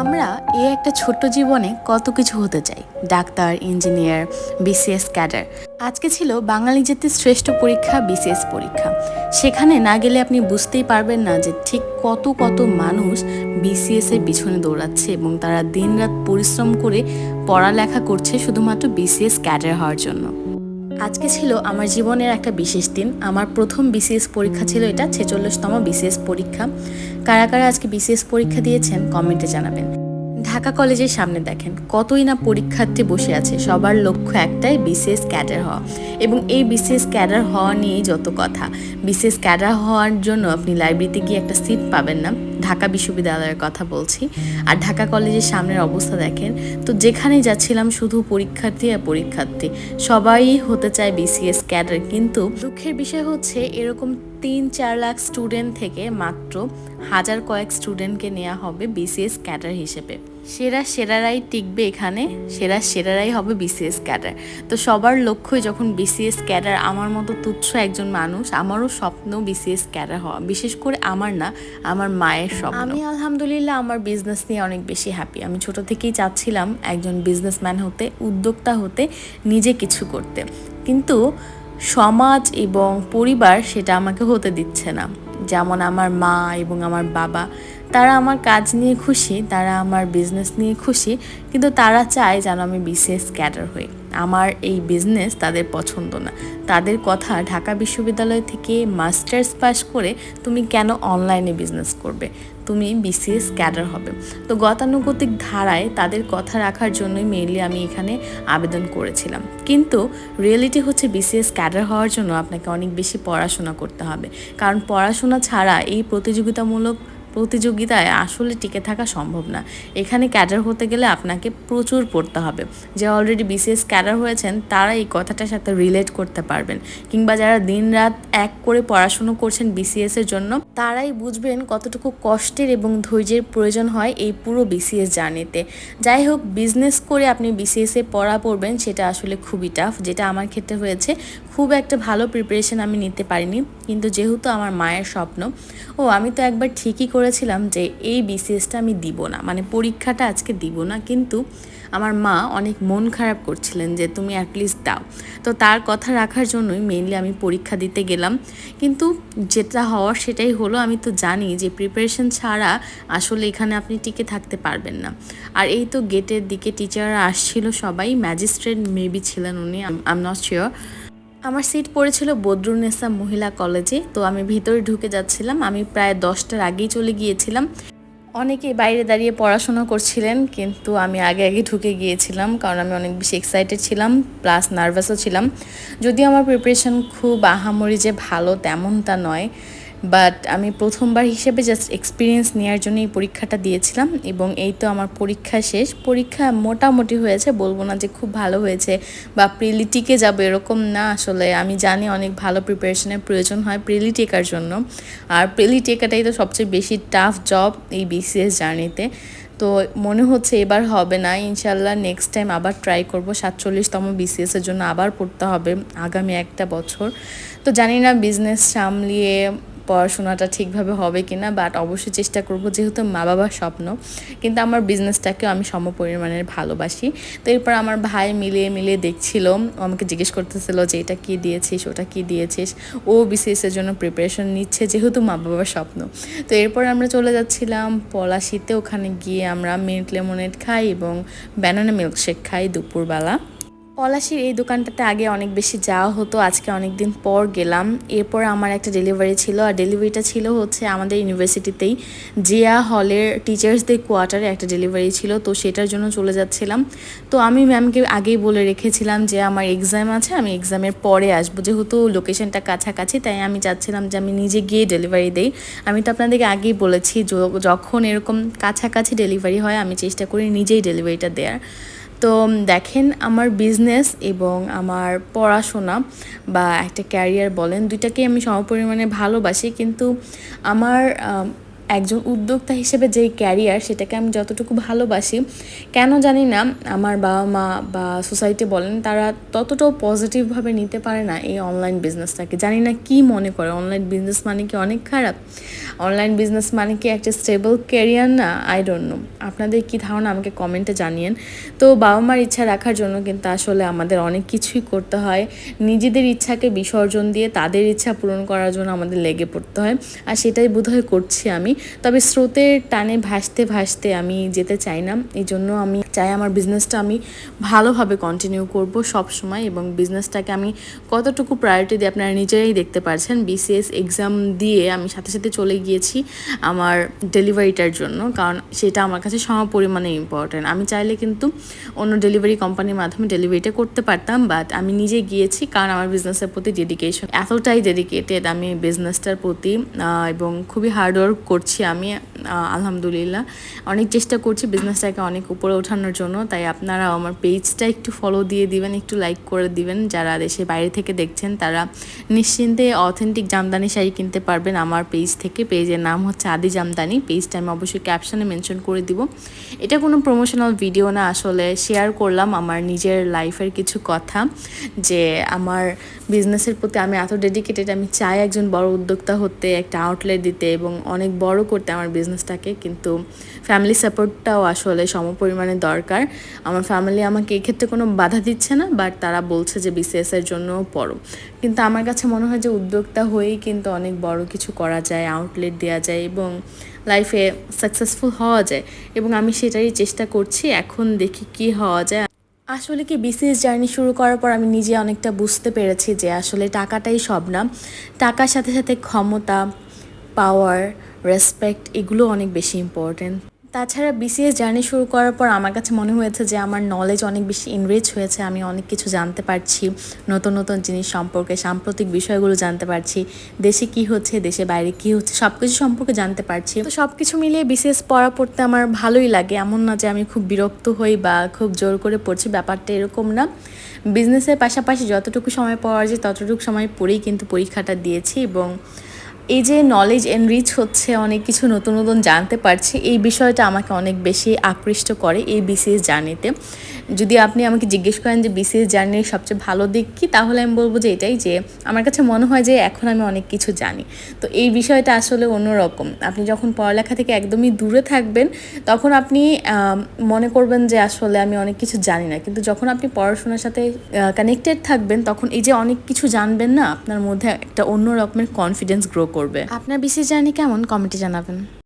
আমরা এই একটা ছোট্ট জীবনে কত কিছু হতে চাই। Doctor, engineer, BCS cadre. আজকে ছিল বাঙালি জাতির শ্রেষ্ঠ পরীক্ষা, বিসিএস পরীক্ষা। সেখানে না গেলে আপনি বুঝতেই পারবেন না যে ঠিক কত কত মানুষ বিসিএস এর পিছনে দৌড়াচ্ছে এবং তারা দিনরাত পরিশ্রম করে পড়ালেখা করছে শুধুমাত্র বিসিএস ক্যাডার হওয়ার জন্য। আজকে ছিল আমার জীবনের একটা বিশেষ দিন। আমার প্রথম বিসিএস পরীক্ষা ছিল এটা, ছেচল্লিশতম বিসিএস পরীক্ষা। কারা কারা আজকে বিসিএস পরীক্ষা দিয়েছেন কমেন্টে জানাবেন। ঢাকা কলেজের সামনে দেখেন, কতই না পরীক্ষার্থী বসে আছে, সবার লক্ষ্য একটাই বিসিএস ক্যাডার হওয়া। এবং এই বিসিএস ক্যাডার হওয়া নিয়েই যত কথা। বিসিএস ক্যাডার হওয়ার জন্য আপনি লাইব্রেরিতে গিয়ে একটা সিট পাবেন না। ঢাকা বিশ্ববিদ্যালয়ের কথা বলছি। আর ঢাকা কলেজের সামনের অবস্থা দেখেন, তো যেখানেই যাচ্ছিলাম শুধু পরীক্ষার্থী আর পরীক্ষার্থী। সবাই হতে চায় বিসিএস ক্যাডার, কিন্তু দুঃখের বিষয় হচ্ছে এরকম তিন চার লাখ স্টুডেন্ট থেকে মাত্র হাজার কয়েক স্টুডেন্টকে নেওয়া হবে বিসিএস ক্যাডার হিসেবে। সেরা সেরারাই টিকবে এখানে, সেরা সেরারাই হবে বিসিএস ক্যাডার। তো সবার লক্ষ্যই যখন বিসিএস ক্যাডার আমার মতো তুচ্ছ একজন মানুষ, আমারও স্বপ্ন বিসিএস ক্যাডার হওয়া। বিশেষ করে আমার না, আমার মায়ের স্বপ্ন আমি আলহামদুলিল্লাহ আমার বিজনেস নিয়ে অনেক বেশি হ্যাপি আমি ছোট থেকেই চাচ্ছিলাম একজন বিজনেসম্যান হতে, উদ্যোক্তা হতে, নিজে কিছু করতে। কিন্তু সমাজ এবং পরিবার সেটা আমাকে হতে দিচ্ছে না। যেমন আমার মা এবং আমার বাবা। তারা আমার কাজ নিয়ে খুশি, তারা আমার বিজনেস নিয়ে খুশি, কিন্তু তারা চায় যেন আমি বিসিএস ক্যাডার হই। আমার এই বিজনেস তাদের পছন্দ না। তাদের কথা ঢাকা বিশ্ববিদ্যালয় থেকে মাস্টার্স পাস করে তুমি কেন অনলাইনে বিজনেস করবে? তুমি বিসিএস ক্যাডার হবে। তো গতানুগতিক ধারায় তাদের কথা রাখার জন্যই মেইনলি আমি এখানে আবেদন করেছিলাম। কিন্তু রিয়েলিটি হচ্ছে বিসিএস ক্যাডার হওয়ার জন্য আপনাকে অনেক বেশি পড়াশোনা করতে হবে। কারণ পড়াশোনা ছাড়া এই প্রতিযোগিতামূলক প্রতিযোগিতায় আসলে টিকে থাকা সম্ভব না। এখানে ক্যাডার হতে গেলে আপনাকে প্রচুর পড়তে হবে। যে অলরেডি বিসিএস ক্যাডার হয়েছেন, তারা এই কথাটার সাথে রিলেট করতে পারবেন। কিংবা যারা দিন রাত এক করে পড়াশুনো করছেন বিসিএস এর জন্য, তারাই বুঝবেন কতটুকু কষ্টের এবং ধৈর্যের প্রয়োজন হয় এই পুরো বিসিএস জার্নিতে। যাই হোক বিজনেস করে আপনি বিসিএস পড়া পড়বেন, সেটা আসলে খুবই টাফ যেটা আমার ক্ষেত্রে হয়েছে। খুব একটা ভালো প্রিপারেশন আমি নিতে পারিনি, কিন্তু যেহেতু আমার মায়ের স্বপ্ন, ও আমি তো একবার ঠিকই করেছিলাম যে এই বিসিএসটা আমি দিব না। মানে পরীক্ষাটা আজকে দিব না, কিন্তু আমার মা অনেক মন খারাপ করছিলেন যে তুমি অ্যাটলিস্ট দাও। তো তার কথা রাখার জন্যই মেনলি আমি পরীক্ষা দিতে গেলাম। কিন্তু যেটা হওয়ার সেটাই হলো, আমি তো জানি যে প্রিপারেশন ছাড়া আসলে এখানে আপনি টিকে থাকতে পারবেন না। আর এই তো গেটের দিকে টিচাররা আসছিল সবাই ম্যাজিস্ট্রেট মেবি ছিলেন উনি আম নট শিওর আমার সিট পড়েছিল বদরুনেসা মহিলা কলেজে তো আমি ভিতরে ঢুকে যাচ্ছিলাম। আমি প্রায় দশটার আগেই চলে গিয়েছিলাম। অনেকেই বাইরে দাঁড়িয়ে পড়াশোনা করছিলেন, কিন্তু আমি আগে আগে ঢুকে গিয়েছিলাম, কারণ আমি অনেক বেশি এক্সাইটেড ছিলাম প্লাস নার্ভাসও ছিলাম। যদিও আমার প্রিপারেশন খুব আহামরি যে ভালো তেমনটা নয় বাট আমি প্রথমবার হিসেবে জাস্ট এক্সপিরিয়েন্স নেওয়ার জন্য এই পরীক্ষাটা দিয়েছিলাম এবং এই তো আমার পরীক্ষা শেষ। পরীক্ষা মোটামুটি হয়েছে, বলব না যে খুব ভালো হয়েছে। বা প্রিলি টিকে যাবে এরকম না আসলে। আমি জানি অনেক ভালো প্রিপারেশনের প্রয়োজন হয় প্রিলি টেকার জন্য। আর প্রিলি টেকাটাই তো সবচেয়ে বেশি টাফ জব এই বিসিএস জার্নিতে তো মনে হচ্ছে এবার হবে না। ইনশাল্লাহ নেক্সট টাইম আবার ট্রাই করব। সাতচল্লিশতম বিসিএসের জন্য আবার পড়তে হবে আগামী একটা বছর। তো জানি না বিজনেস সামলিয়ে পড়াশোনাটা ঠিকভাবে হবে কি না বাট অবশ্যই চেষ্টা করব যেহেতু মা বাবার স্বপ্ন, কিন্তু আমার বিজনেসটাকেও আমি সম পরিমাণের ভালোবাসি। তো এরপর আমার ভাই মিলিয়ে মিলিয়ে দেখছিল আমাকে জিজ্ঞেস করতেছিল যে এটা কী দিয়েছিস, ওটা কী দিয়েছিস? ও বিসিএসের জন্য প্রিপারেশন নিচ্ছে যেহেতু মা বাবার স্বপ্ন। তো এরপর আমরা চলে যাচ্ছিলাম পলাশিতে, ওখানে গিয়ে আমরা মিল্ক লেমনেড খাই এবং ব্যানানা মিল্কশেক খাই দুপুরবেলা। পলাশির এই দোকানটাতে আগে অনেক বেশি যাওয়া হতো, আজকে অনেক দিন পর গেলাম। এরপর আমার একটা ডেলিভারি ছিল, আর ডেলিভারিটা ছিল হচ্ছে আমাদের ইউনিভার্সিটিতেই জিয়া হলের টিচার্সদের কোয়ার্টারে একটা ডেলিভারি ছিল, তো সেটার জন্য চলে যাচ্ছিলাম। তো আমি ম্যামকে আগেই বলে রেখেছিলাম যে আমার এক্সাম আছে, আমি এক্সামের পরে আসব। যেহেতু লোকেশনটা কাছাকাছি, তাই আমি চাচ্ছিলাম যে আমি নিজে গিয়ে ডেলিভারি দেই। আমি তো আপনাদেরকে আগেই বলেছি যখন এরকম কাছাকাছি ডেলিভারি হয়, আমি চেষ্টা করি নিজেই ডেলিভারিটা দেওয়ার তো দেখেন আমার বিজনেস এবং আমার পড়াশোনা বা একটা ক্যারিয়ার বলেন, দুইটাকেই আমি সমপরিমাণে ভালোবাসি। কিন্তু আমার একজন উদ্যোক্তা হিসেবে যেই ক্যারিয়ার সেটাকে আমি যতটুকু ভালোবাসি, কেন জানি না আমার বাবা মা বা সোসাইটি বলেন তারা ততটাও পজিটিভভাবে নিতে পারে না এই অনলাইন বিজনেসটাকে জানি না কি মনে করে অনলাইন বিজনেস মানে কি অনেক খারাপ? অনলাইন বিজনেস মানে কি একটা স্টেবল ক্যারিয়ার না? আই ডোন্ট নো আপনাদের কি ধারণা আমাকে কমেন্টে জানিয়েন। তো বাবা মার ইচ্ছা রাখার জন্য কিন্তু আসলে আমাদের অনেক কিছুই করতে হয়। নিজেদের ইচ্ছাকে বিসর্জন দিয়ে তাদের ইচ্ছা পূরণ করার জন্য আমাদের লেগে পড়তে হয়। আর সেটাই বোধহয় করছি আমি। তবে স্রোতের টানে ভাসতে ভাসতে আমি যেতে চাই না। এই জন্য আমি চাই আমার বিজনেসটা আমি ভালোভাবে কন্টিনিউ করব সব সময় এবং বিজনেসটাকে আমি কতটুকু প্রায়োরিটি দিয়ে আপনারা নিজেরাই দেখতে পারছেন বিসিএস এক্সাম দিয়ে আমি সাথে সাথে চলে গিয়েছি আমার ডেলিভারিটার জন্য। কারণ সেটা আমার কাছে সম পরিমাণে ইম্পর্ট্যান্ট আমি চাইলে কিন্তু অন্য ডেলিভারি কোম্পানির মাধ্যমে ডেলিভারিটা করতে পারতাম বাট আমি নিজে গিয়েছি কারণ আমার বিজনেসের প্রতি ডেডিকেশন এতটাই ডেডিকেটেড আমি বিজনেসটার প্রতি এবং খুবই হার্ডওয়ার্ক করছি। আমি আলহামদুলিল্লাহ। অনেক চেষ্টা করছি বিজনেসটাকে অনেক উপরে ওঠানোর জন্য, তাই আপনারা আমার পেজটা একটু ফলো দিয়ে দিবেন, একটু লাইক করে দিবেন। যারা দেশে বাইরে থেকে দেখছেন, তারা নিশ্চিন্তে অথেন্টিক জামদানি শাড়ি কিনতে পারবেন আমার পেজ থেকে। পেজের নাম হচ্ছে আদি জামদানি। পেজটা আমি অবশ্যই ক্যাপশনে মেনশন করে দিব। এটা কোনো প্রমোশনাল ভিডিও না, আসলে শেয়ার করলাম আমার নিজের লাইফের কিছু কথা, যে আমার বিজনেসের প্রতি আমি এত ডেডিকেটেড আমি চাই একজন বড় উদ্যোক্তা হতে, একটা আউটলেট দিতে এবং অনেক বড় করতে আমার বিজনেসটাকে কিন্তু ফ্যামিলি সাপোর্টটাও আসলে সম পরিমাণে দরকার। আমার ফ্যামিলি আমাকে এক্ষেত্রে কোনো বাধা দিচ্ছে না বাট তারা বলছে যে বিসিএস এর জন্য পড়ো। কিন্তু আমার কাছে মনে হয় যে উদ্যোক্তা হয়েই কিন্তু অনেক বড় কিছু করা যায় আউটলেট দেওয়া যায় এবং লাইফে সাকসেসফুল হওয়া যায়। এবং আমি সেটারই চেষ্টা করছি, এখন দেখি কি হওয়া যায়। আসলে কি বিসিএস জার্নি শুরু করার পর আমি নিজে অনেকটা বুঝতে পেরেছি যে আসলে টাকাটাই সব না। টাকার সাথে সাথে ক্ষমতা পাওয়ার রেসপেক্ট এগুলো অনেক বেশি ইম্পর্টেন্ট তাছাড়া বিসিএস জার্নি শুরু করার পর আমার কাছে মনে হয়েছে যে আমার নলেজ অনেক বেশি ইনরিচ হয়েছে, আমি অনেক কিছু জানতে পারছি, নতুন নতুন জিনিস সম্পর্কে, সাম্প্রতিক বিষয়গুলো জানতে পারছি, দেশে কি হচ্ছে, দেশে বাইরে কি হচ্ছে সব কিছু সম্পর্কে জানতে পারছি। তো সব কিছু মিলিয়ে বিসিএস পড়া পড়তে আমার ভালোই লাগে, এমন না যে আমি খুব বিরক্ত হই বা খুব জোর করে পড়ছি, ব্যাপারটা এরকম না। বিজনেসের পাশাপাশি যতটুকু সময় পাওয়া যায়, ততটুকু সময় পড়েই কিন্তু পরীক্ষাটা দিয়েছি এবং এই যে নলেজ এনরিচ হচ্ছে, অনেক কিছু নতুন নতুন জানতে পারছি, এই বিষয়টা আমাকে অনেক বেশি আকৃষ্ট করে এই বিসিএস জার্নিতে যদি আপনি আমাকে জিজ্ঞেস করেন যে বিসিএস জার্নির সবচেয়ে ভালো দিক কী, তাহলে আমি বলব যে এটাই যে আমার কাছে মনে হয় যে এখন আমি অনেক কিছু জানি। তো এই বিষয়টা আসলে অন্যরকম। আপনি যখন পড়ালেখা থেকে একদমই দূরে থাকবেন, তখন আপনি মনে করবেন যে আসলে আমি অনেক কিছু জানি না। কিন্তু যখন আপনি পড়াশোনার সাথে কানেক্টেড থাকবেন, তখন এই যে অনেক কিছু জানবেন না, আপনার মধ্যে একটা অন্য রকমের কনফিডেন্স গ্রো করবে। আপনার বিসিএস জার্নি কেমন? কমেন্টে জানাবেন।